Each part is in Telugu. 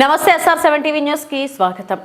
నమస్తే ఎస్ఆర్ సెవెన్ టీవీ న్యూస్కి స్వాగతం.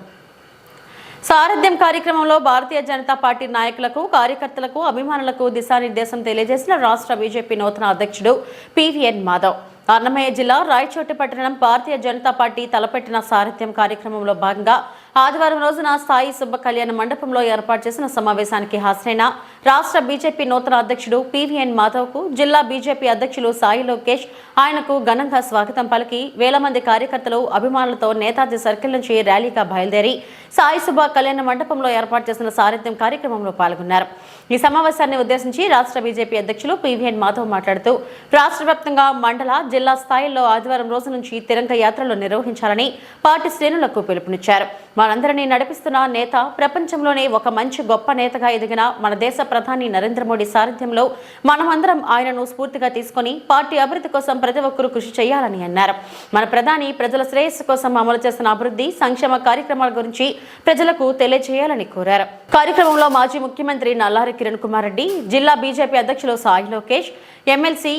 సారథ్యం కార్యక్రమంలో భారతీయ జనతా పార్టీ నాయకులకు కార్యకర్తలకు అభిమానులకు దిశానిర్దేశం తెలియజేసిన రాష్ట్ర బీజేపీ నూతన అధ్యక్షుడు పివిఎన్ మాధవ్. అన్నమయ్య జిల్లా రాయచోటి పట్టణం భారతీయ జనతా పార్టీ తలపెట్టిన సారథ్యం కార్యక్రమంలో భాగంగా ఆదివారం రోజున స్థాయి సుబ్బ కళ్యాణ మండపంలో ఏర్పాటు చేసిన సమావేశానికి హాజరైన రాష్ట్ర బీజేపీ నూతన అధ్యక్షుడు పివిఎన్ మాధవ్కు జిల్లా బీజేపీ అధ్యక్షులు సాయి లోకేష్ ఆయనకు ఘనంగా స్వాగతం పలికి వేల మంది కార్యకర్తలు అభిమానులతో నేతాజీ సర్కిల్ నుంచి ర్యాలీగా బయలుదేరి సాయి సుబ్బ కళ్యాణ మండపంలో ఏర్పాటు చేసిన సారథ్యం కార్యక్రమంలో పాల్గొన్నారు. ఈ సమావేశాన్ని ఉద్దేశించి రాష్ట్ర బీజేపీ అధ్యక్షులు పివిఎన్ మాధవ్ మాట్లాడుతూ రాష్ట్ర వ్యాప్తంగా మండల జిల్లా స్థాయిల్లో ఆదివారం రోజు నుంచి తిరంగ యాత్రలు నిర్వహించాలని పార్టీ శ్రేణులకు పిలుపునిచ్చారు. మనందరినీ నడిపిస్తున్న నేత ప్రపంచంలోనే ఒక మంచి గొప్ప నేతగా ఎదిగిన మన దేశ ప్రధాని నరేంద్ర మోడీ సారథ్యంలో మనమందరం ఆయనను స్ఫూర్తిగా తీసుకొని పార్టీ అభివృద్ధి కోసం ప్రతి ఒక్కరూ కృషి చేయాలని అన్నారు. మన ప్రధాని ప్రజల శ్రేయస్సు కోసం అమలు చేస్తున్న అభివృద్ధి సంక్షేమ కార్యక్రమాల గురించి ప్రజలకు తెలియజేయాలని కోరారు. కార్యక్రమంలో మాజీ ముఖ్యమంత్రి నల్లారి కిరణ్ కుమార్ రెడ్డి జిల్లా బీజేపీ అధ్యక్షులు సాయి లోకేష్ ఎమ్మెల్సీ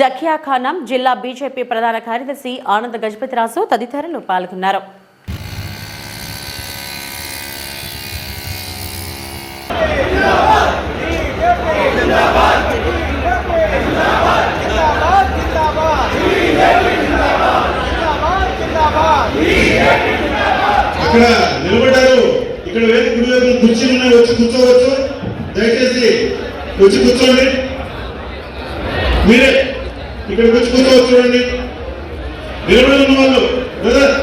జకియా ఖానం జిల్లా బీజేపీ ప్రధాన కార్యదర్శి ఆనంద్ గజపతిరాజు తదితరులు పాల్గొన్నారు. అక్కడ నిలబడ్డారు. ఇక్కడ వేరే గుడి వైపు కుర్చీలు ఉన్నాయి. వచ్చి కూర్చోవచ్చు. దయచేసి వచ్చి కూర్చోండి. మీరే ఇక్కడ వచ్చి కూర్చోవచ్చు చూడండి. నిలబడి ఉన్న వాళ్ళు బ్రదర్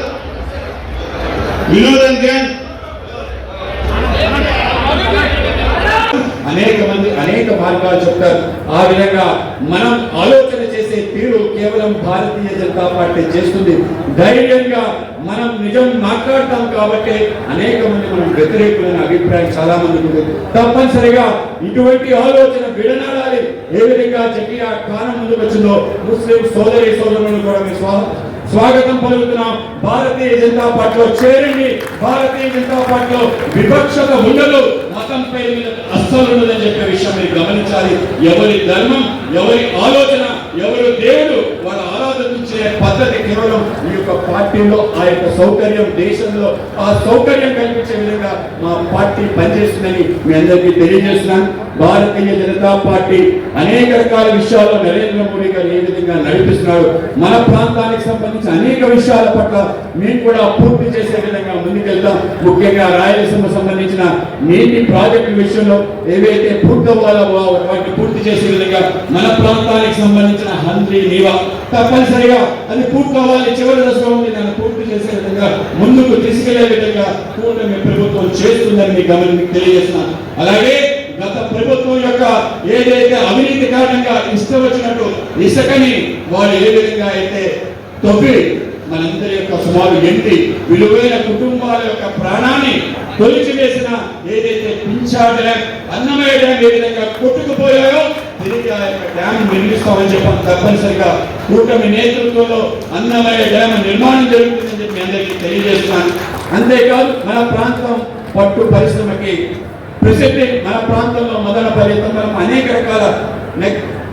గ్యాంగ్ అనేక మంది అనేక మార్గాలు చెప్తారు. ఆ విధంగా మనం ఆలోచన చేసే తీరు కేవలం భారతీయ జనతా పార్టీ చేస్తుంది. ధైర్యంగా మనం నిజం మాట్లాడతాం కాబట్టి అనేక మంది మనం వ్యతిరేకులైన అభిప్రాయం చాలా మంది ఉంది. తప్పనిసరిగా ఇటువంటి ఆలోచన విడనాడాలి. ఏ విధంగా జకియా కాలం ముందుకు వచ్చిందో ముస్లిం సోదరి సోదరులను కూడా మీ స్వాగతం పలుకుతున్నాం. భారతీయ జనతా పార్టీలో చేరండి. భారతీయ జనతా పార్టీలో వివక్షత ఉండదు. మతం పేరు మీద అస్సలు ఉండదని చెప్పే విషయం మీరు గమనించాలి. ఎవరి ధర్మం ఎవరి ఆలోచన ఎవరు దేవుడు వాళ్ళ ఆరాధించే పద్ధతి కేవలం ఈ యొక్క పార్టీలో ఆ యొక్క సౌకర్యం దేశంలో ఆ సౌకర్యం కల్పించే విధంగా మా పార్టీ పనిచేస్తుందని మీ అందరికీ తెలియజేస్తున్నాను. భారతీయ జనతా పార్టీ అనేక రకాల విషయాల్లో నరేంద్ర మోడీ గారు ఏ విధంగా నడిపిస్తున్నారు మన ప్రాంతానికి సంబంధించిన అనేక విషయాల పట్ల మేము కూడా పూర్తి చేసే విధంగా ముందుకెళ్తాం ముఖ్యంగా రాయలసీమ సంబంధించిన నీటి ప్రాజెక్టు విషయంలో ఏవైతే పూర్తవ్వాలో వాటిని పూర్తి చేసే విధంగా మన ప్రాంతానికి సంబంధించిన హంద్రి నీవా? తప్పనిసరిగా అది పూర్తవ్వాలి చివరి దశలో ఉంది దాన్ని పూర్తి చేసే విధంగా ముందుకు తీసుకెళ్ళే విధంగా కూటమి ప్రభుత్వం చేస్తుందని మీ గమని తెలియజేస్తున్నాను. అలాగే గత ప్రభుత్వం యొక్క ఏదైతే అవినీతి కారణంగా ఇష్టం వచ్చినట్టు ఇసుకని వాళ్ళు ఏ విధంగా అయితే తొప్పి మనందరి యొక్క సుమారు ఎంటి విలువైన కుటుంబాల యొక్క ప్రాణాన్ని తొలిచివేసిన ఏదైతే పింఛాడ డ్యామ్ అన్నమయ్య ఏ విధంగా కొట్టుకుపోయాయో తిరిగి ఆ యొక్క డ్యామ్ నిర్మిస్తామని చెప్పాను తప్పనిసరిగా. కూటమి నేతృత్వంలో అన్నమయ్య డ్యామ్ నిర్మాణం జరుగుతుందని చెప్పి అందరికీ తెలియజేస్తున్నాను. అంతేకాదు మన ప్రాంతం పట్టు పరిశ్రమకి ప్రసిద్ధి మన ప్రాంతంలో మొదల పర్యటన అనేక రకాల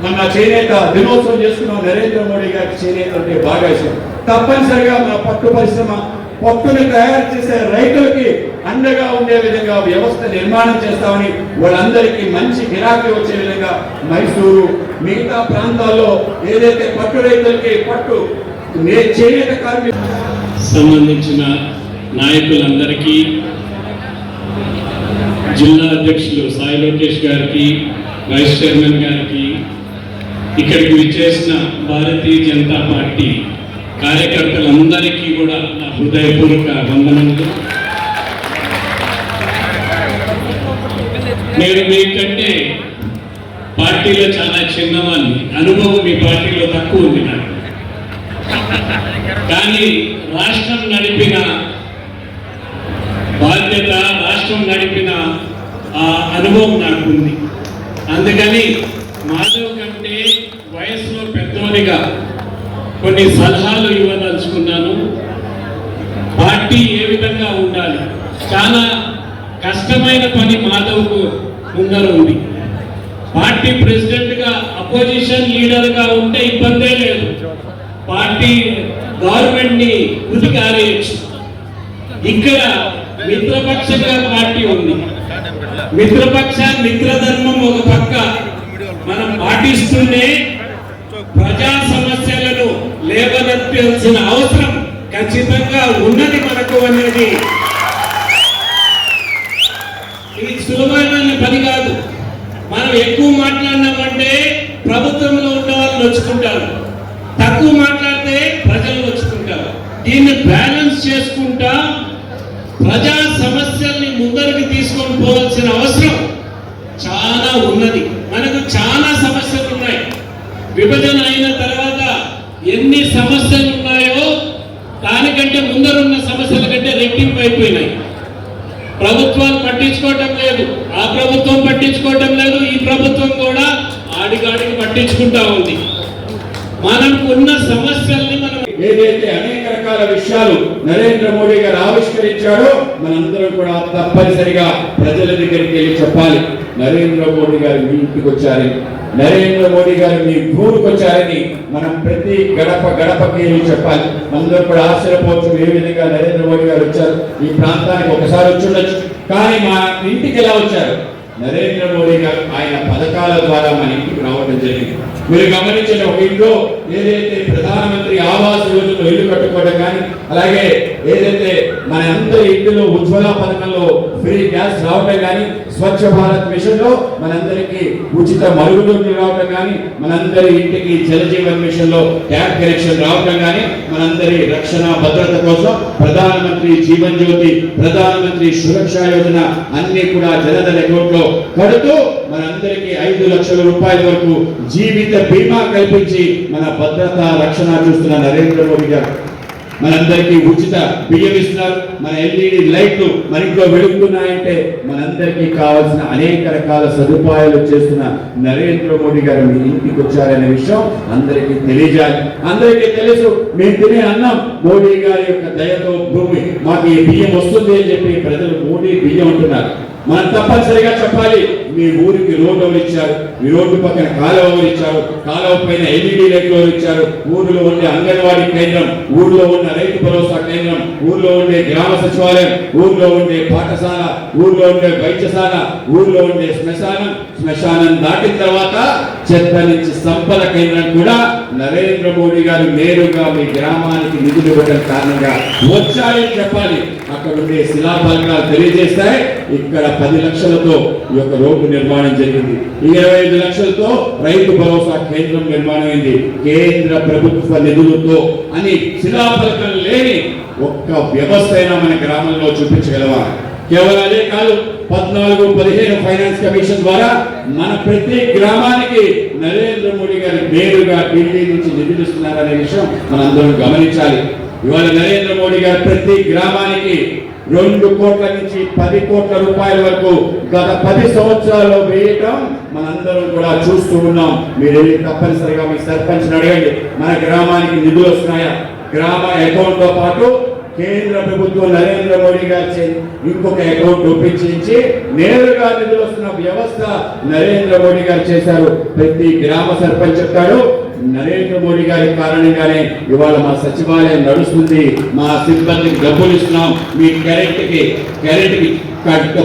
మన చేనేత దినోత్సవం చేసుకున్నాం. నరేంద్ర మోడీ గారికి చేనేత అంటే బాగా ఇష్టం. తప్పనిసరిగా మన పట్టు పరిశ్రమ పట్టుని తయారు చేసే రైతులకి అండగా ఉండే విధంగా వ్యవస్థ నిర్మాణం చేస్తామని వాళ్ళందరికీ మంచి గిరాకీ వచ్చే విధంగా మైసూరు మిగతా ప్రాంతాల్లో ఏదైతే పట్టు రైతులకి పట్టు నే- చేనేత కార్మిక సంబంధించిన నాయకులందరికీ జిల్లా అధ్యక్షులు సాయి లోకేష్ గారికి వైస్ చైర్మన్ గారికి ఇక్కడికి విచ్చేసిన భారతీయ జనతా పార్టీ కార్యకర్తలందరికీ కూడా నా హృదయపూర్వక వందనములు. నేను మీకంటే పార్టీలో చాలా చిన్నవాడిని అనుభవం మీ పార్టీలో తక్కువ ఉంది నాకు. కానీ రాష్ట్రం నడిపిన బాధ్యత రాష్ట్రం నడిపిన ఆ అనుభవం నాకు ఉంది అందుకని మాధవ్ కంటే వయసులో పెద్దోనిగా కొన్ని సలహాలు ఇవ్వదలుచుకున్నాను. పార్టీ ఏ విధంగా ఉండాలి? చాలా కష్టమైన పని మాధవ్కు ముందర ఉంది. పార్టీ ప్రెసిడెంట్గా అపోజిషన్ లీడర్గా ఉంటే ఇబ్బందే లేదు. పార్టీ గవర్నమెంట్ని ని ఇక్కడ మిత్రపక్షంగా పార్టీ ఉంది. మిత్రపక్ష మిత్రధర్మం ఒక పక్క. మనం పాటిస్తూనే ప్రజా లేవనెత్తాల్సిన అవసరం ఖచ్చితంగా ఉన్నది మనకు అనేది. ఇది సులభమైన పని కాదు. మనం ఎక్కువ మాట్లాడినామంటే ప్రభుత్వంలో ఉన్న వాళ్ళు నొచ్చుకుంటారు. తక్కువ మాట్లాడితే ప్రజలు నొచ్చుకుంటారు. దీన్ని బ్యాలెన్స్ చేసుకుంటా ప్రజా సమస్యల్ని ముందరికి తీసుకొని పోవాల్సిన అవసరం చాలా ఉన్నది. మనకు చాలా సమస్యలు ఉన్నాయి. విభజన అయిన తర్వాత ఎన్ని సమస్యలు ఉన్నాయో దానికంటే ముందరున్న సమస్యల కంటే రెట్టింపు అయిపోయినాయి. ప్రభుత్వాలు పట్టించుకోవటం లేదు ఆ ప్రభుత్వం పట్టించుకోవటం లేదు ఈ ప్రభుత్వం కూడా ఆడిగాడికి పట్టించుకుంటా ఉంది. మనకున్న సమస్యల్ని మనం ఏదైతే అనేక రకాల విషయాలు నరేంద్ర మోడీ గారు ఆవిష్కరించాడో మనందరం కూడా తప్పనిసరిగా ప్రజల దగ్గరికి వెళ్ళి చెప్పాలి. నరేంద్ర మోడీ గారు మీ ఇంటికి వచ్చారని నరేంద్ర మోడీ గారు మీ భూమికి వచ్చారని మనం ప్రతి గడప గడపకి చెప్పాలి? అందరూ కూడా ఆశ్చర్యపోవచ్చు ఏ విధంగా నరేంద్ర మోడీ గారు వచ్చారు. ఈ ప్రాంతానికి ఒకసారి వచ్చి ఉండొచ్చు కానీ మా ఇంటికి ఎలా వచ్చారు? నరేంద్ర మోడీ గారు ఆయన పథకాల ద్వారా మన ఇంటికి రావడం జరిగింది. మీరు గమనించిన ఒక ఇంట్లో ఏదైతే ప్రధానమంత్రి ఆవాస్ యోజనలో ఇల్లు కట్టుకోవడం కానీ అలాగే ఏదైతే మన అందరి ఇంటిలో ఉజ్వల పథకంలో ఫ్రీ గ్యాస్ రావటం కానీ స్వచ్ఛ భారత్ మిషన్లో మనందరికీ ఉచిత మరుగుదొడ్లు రావడం కానీ మనందరి ఇంటికి జలజీవన్ మిషన్లో ట్యాప్ కనెక్షన్ రావటం కానీ మనందరి రక్షణ భద్రత కోసం ప్రధానమంత్రి జీవన్ జ్యోతి ప్రధానమంత్రి సురక్ష యోజన అన్ని కూడా జనధన అకౌంట్లో కడుతూ మనందరికీ ఐదు లక్షల రూపాయల వరకు జీవిత బీమా కల్పించి మన భద్రత రక్షణ చూస్తున్న నరేంద్ర మోడీ గారు. మనందరికీ ఉచిత బియ్యం ఇస్తున్నారు. మన ఎల్ఈడి లైట్లు మన ఇంట్లో వెలుగుతున్నాయంటే మనందరికీ కావాల్సిన అనేక రకాల సదుపాయాలు చేస్తున్న నరేంద్ర మోడీ గారు మీ ఇంటికి వచ్చారనే విషయం అందరికీ తెలియజేయాలి. అందరికీ తెలుసు మేము తినే అన్నం మోడీ గారి యొక్క దయతో భూమి మాకు ఈ బియ్యం వస్తుంది అని చెప్పి ప్రజలు మోడీ బియ్యం అంటున్నారు. మనం తప్పనిసరిగా చెప్పాలి. మీ ఊరికి రోడ్డు ఎవరు ఇచ్చారు మీ రోడ్డు పక్కన కాలువ ఎవరు ఇచ్చారు కాలువ పైన ఎల్ఈడి లైట్లు ఎవరు ఇచ్చారు? ఊర్లో ఉండే అంగన్వాడీ కేంద్రం ఊర్లో ఉన్న రైతు భరోసా కేంద్రం ఊర్లో ఉండే గ్రామ సచివాలయం ఊర్లో ఉండే పాఠశాల ఊర్లో ఉండే వైద్యశాల ఊర్లో ఉండే శ్మశానం. శ్మశానం దాటిన తర్వాత చెత్త నుంచి సంపద కేంద్రం కూడా నరేంద్ర మోడీ గారు నేరుగా మీ గ్రామానికి నిధులు ఇవ్వడం కారణంగా వచ్చాయని చెప్పాలి. అక్కడ ఉండే శిలాఫలకాలు తెలియజేస్తాయి. ఇక్కడ పది లక్షలతో ఈ యొక్క రోడ్డు నిర్మాణం జరిగింది. ఇరవై ఐదు లక్షలతో రైతు భరోసా కేంద్రం నిర్మాణం అయింది కేంద్ర ప్రభుత్వ నిధులతో అని శిలాఫలకం లేని ఒక్క వ్యవస్థ అయినా మన గ్రామంలో చూపించగలవా కేవలం అదే కాదు పద్నాలుగు పదిహేను ఫైనాన్స్ కమిషన్ ద్వారా మన ప్రతి గ్రామానికి నరేంద్ర మోడీ గారు నేరుగా ఢిల్లీ నుంచి నిధులుస్తున్నారనే విషయం మనందరం గమనించాలి. ఇవాళ నరేంద్ర మోడీ గారు ప్రతి గ్రామానికి రెండు కోట్ల నుంచి పది కోట్ల రూపాయల వరకు గత పది సంవత్సరాల్లో వేయటం మనందరం కూడా చూస్తూ ఉన్నాం. మీరు తప్పనిసరిగా మీ సర్పంచ్ అడగండి. మన గ్రామానికి నిధులు వస్తున్నాయా? గ్రామ అకౌంట్తో పాటు కేంద్ర ప్రభుత్వం నరేంద్ర మోడీ గారు ఇంకొక అకౌంట్ ఒప్పించి నేరుగా నిధులు వస్తున్న వ్యవస్థ నరేంద్ర మోడీ గారు చేశారు. ప్రతి గ్రామ సర్పంచ్ చెప్తాడు నరేంద్ర మోడీ గారి కారణంగానే ఇవాళ మా సచివాలయం నడుస్తుంది. మా సిబ్బందికి డబ్బులు ఇస్తున్నాం. మీ కరెంట్కి కరెంట్కి కట్ట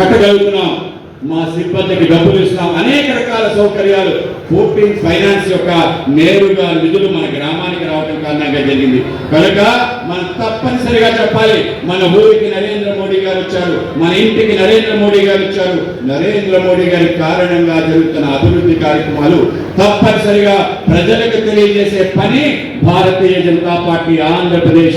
కట్టగలుగుతున్నాం. మా సిబ్బందికి డబ్బులు ఇస్తున్నాం. అనేక రకాల సౌకర్యాలు. ఫోర్టీన్ ఫైనాన్స్ యొక్క నేరుగా నిధులు మన గ్రామానికి రావడం కారణంగా జరిగింది. కనుక మనం తప్పనిసరిగా చెప్పాలి. మన ఊరికి నరేంద్ర మోడీ గారు వచ్చారు. మన ఇంటికి నరేంద్ర మోడీ గారు వచ్చారు. నరేంద్ర మోడీ గారి కారణంగా జరుగుతున్న అభివృద్ధి కార్యక్రమాలు తప్పనిసరిగా ప్రజలకు తెలియజేసే పని భారతీయ జనతా పార్టీ ఆంధ్రప్రదేశ్